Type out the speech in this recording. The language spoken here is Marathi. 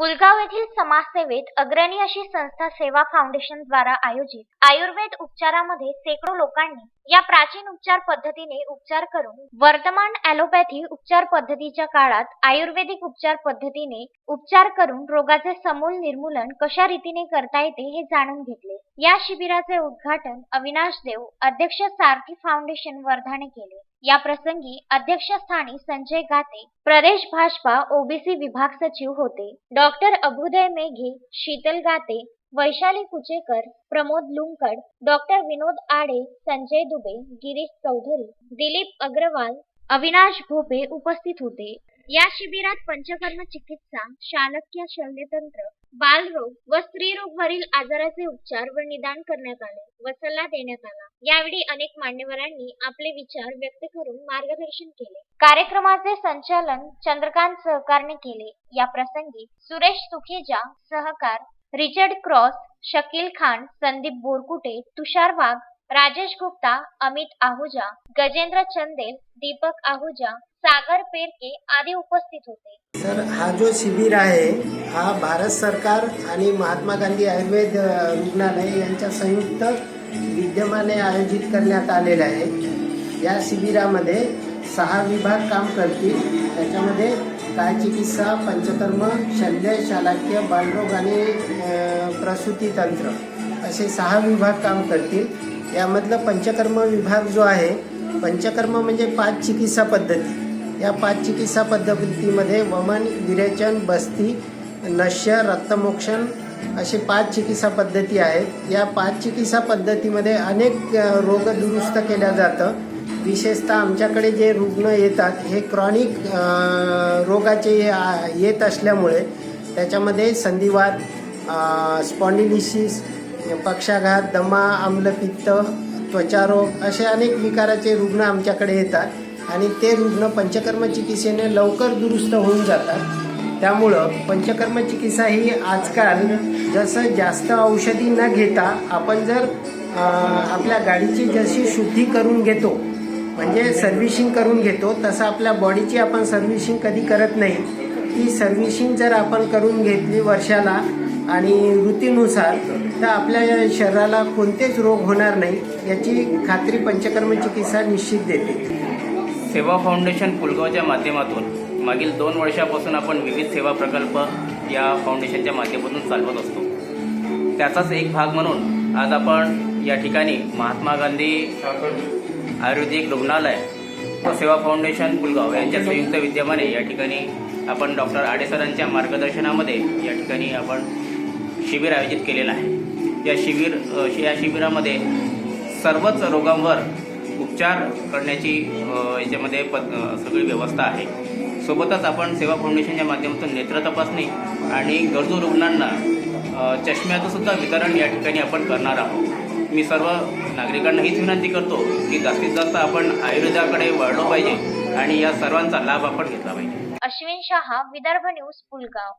पुलगाव येथील समाजसेवेत अग्रणी अशी संस्था सेवा फाउंडेशन द्वारा आयोजित आयुर्वेद उपचारामध्ये शेकडो लोकांनी या प्राचीन उपचार पद्धतीने उपचार करून वर्तमान ॲलोपॅथी उपचार पद्धतीच्या काळात आयुर्वेदिक उपचार पद्धतीने उपचार करून रोगाचे समूल निर्मूलन कशा रीतीने करता येते हे जाणून घेतले. या शिबिराचे उद्घाटन अविनाश देव अध्यक्ष सारथी फाउंडेशन वर्धाने केले. या प्रसंगी अध्यक्षस्थानी संजय गाते प्रदेश भाजपा ओबीसी विभाग सचिव होते. डॉक्टर अभुदय मेघे शीतल गाते वैशाली कुचेकर प्रमोद लुंकड डॉक्टर विनोद आडे संजय दुबे गिरीश चौधरी दिलीप अग्रवाल अविनाश भोपे उपस्थित होते. या शिबिरात पंचकर्म चिकित्सा शालक्य शल्यतंत्र बालरोग व स्त्रीरोग वरील आजाराचे उपचार व निदान करण्यात आले व सल्ला देण्यात आला. यावेळी अनेक मान्यवरांनी आपले विचार व्यक्त करून मार्गदर्शन केले. कार्यक्रमाचे संचालन चंद्रकांत सहकारने केले. या प्रसंगी सुरेश सुखेजा सहकार रिचर्ड क्रॉस शकील खान संदीप बोरकुटे तुषार वाघ राजेश गुप्ता अमित आहुजा गजेंद्र चंदेल दीपक आहुजा सागर पेरके आदी उपस्थित होते. सर हा जो शिबिर आहे हा भारत सरकार आणि महात्मा गांधी आयुर्वेद रुग्णालय यांच्या संयुक्त विद्यमाने आयोजित करण्यात आलेला आहे. या शिबिरामध्ये सहा विभाग काम करतील. त्याच्यामध्ये काय चिकित्सा पंचकर्म शल्य शालाक्य बालरोग आणि प्रसूती तंत्र असे सहा विभाग काम करतील. यामधलं पंचकर्म विभाग जो आहे पंचकर्म म्हणजे पाच चिकित्सा पद्धती. या पाच चिकित्सा पद्धतीमध्ये वमन विरेचन बस्ती नश्य रक्तमोक्षण असे पाच चिकित्सा पद्धती आहेत. या पाच चिकित्सा पद्धतीमध्ये अनेक रोग दुरुस्त केल्या जातं. विशेषतः आमच्याकडे जे रुग्ण येतात हे क्रॉनिक रोगाचे येत असल्यामुळे त्याच्यामध्ये संधिवात स्पॉन्डिलिसिस पक्षाघात दमा आम्लपित्त त्वचारोग असे अनेक विकाराचे रुग्ण आमच्याकडे येतात आणि ते रुग्ण पंचकर्म चिकित्सेने लवकर दुरुस्त होऊन जातात. त्यामुळं पंचकर्म चिकित्सा ही आजकाल जसं जास्त औषधी न घेता आपण जर आपल्या गाडीची जशी शुद्धी करून घेतो म्हणजे सर्व्हिसिंग करून घेतो तसं आपल्या बॉडीची आपण सर्व्हिसिंग कधी करत नाही. ती सर्व्हिसिंग जर आपण करून घेतली वर्षाला आणि ऋतीनुसार तर आपल्या शरीराला कोणतेच रोग होणार नाही याची खात्री पंचकर्म चिकित्सा निश्चित देते. सेवा फाउंडेशन पुलगावच्या माध्यमातून मागील दोन वर्षापासून आपण विविध सेवा प्रकल्प या फाउंडेशनच्या माध्यमातून चालवत असतो. त्याचाच एक भाग म्हणून आज आपण या ठिकाणी महात्मा गांधी आयुर्वेदिक रुग्णालय व सेवा फाउंडेशन पुलगाव यांच्या संयुक्त विद्यमाने या ठिकाणी आपण डॉक्टर आडेसरांच्या मार्गदर्शनामध्ये या ठिकाणी आपण शिबिर आयोजित केलेलं आहे. या शिबिर या शिबिरामध्ये सर्वच रोगांवर उपचार करण्याची याच्यामध्ये पद सगळी व्यवस्था आहे. सोबतच आपण सेवा फाउंडेशनच्या माध्यमातून नेत्र तपासणी आणि गरजू रुग्णांना चष्म्याचं सुद्धा वितरण या ठिकाणी आपण करणार आहोत. मी सर्व नागरिकांना हीच विनंती करतो की जास्तीत जास्त आपण आयुर्वेदाकडे वळलो पाहिजे आणि या सर्वांचा लाभ आपण घेतला पाहिजे. अश्विन शहा विदर्भ न्यूज पुलगाव.